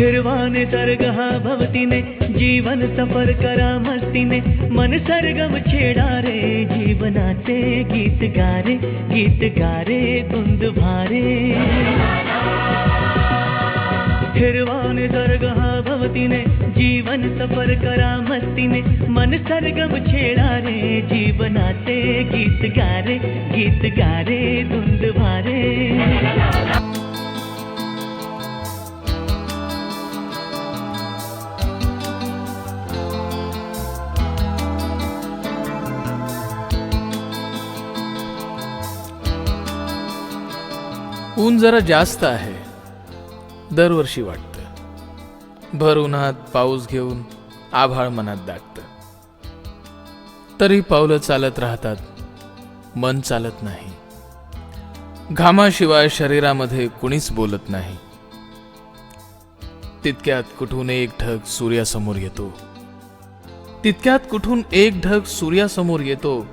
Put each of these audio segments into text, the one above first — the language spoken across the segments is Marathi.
निर्वाण सर्ग हा भवतीने जीवन सफ़र करा मस्तीने मन सरगम छेडा रे, जीवनाचे गीत गारे गीत गारे धुंद भारे। निर्वाण सर्ग हा भवतीने जीवन सफ़र करा मस्तीने मन सरगम छेडा रे, जीवनाचे गीत गारे गीत गारे धुंद ऊन जरा जास्त आहे. दरवर्षी वाटतं. भर उन्हात पाऊस घेऊन आभाळ मनात दाटतं. तरी पावलं चालत राहतात मन चालत नाही. घामाशिवाय शरीरामध्ये कुणीच बोलत नाही. तितक्यात कुठून एक ढग सूर्यासमोर येतो. तितक्यात कुठून एक ढग सूर्यासमोर येतो.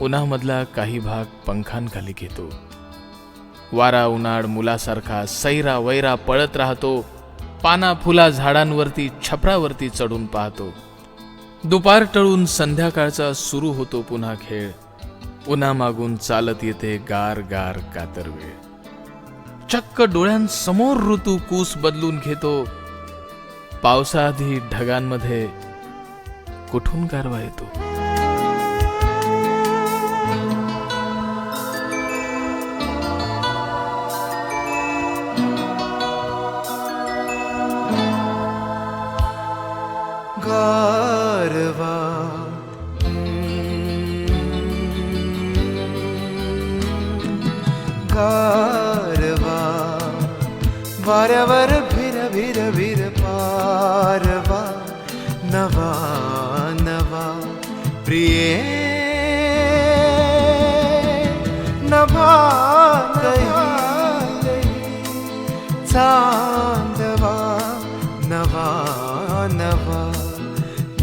उन्हामधला काही भाग पंखांखाली घेतो. वारा उन्हाळ मुलासारखा सैरा वैरा पळत राहतो. पाना फुला झाडांवरती छपरावरती चढून पाहतो. दुपार टळून संध्याकाळचा सुरू होतो पुन्हा खेळ. उन्हामागून चालत येते गार गार कातर वेळ. चक्क डोळ्यांसमोर ऋतू कूस बदलून घेतो. पावसाआधी ढगांमध्ये कुठून गारवा येतो? गारवा गारवा वाऱ्यावर भिर भिर भिर पारवा। नवा नवा प्रिये। नभा चांदवा। नवा नवा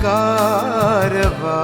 കാരവാ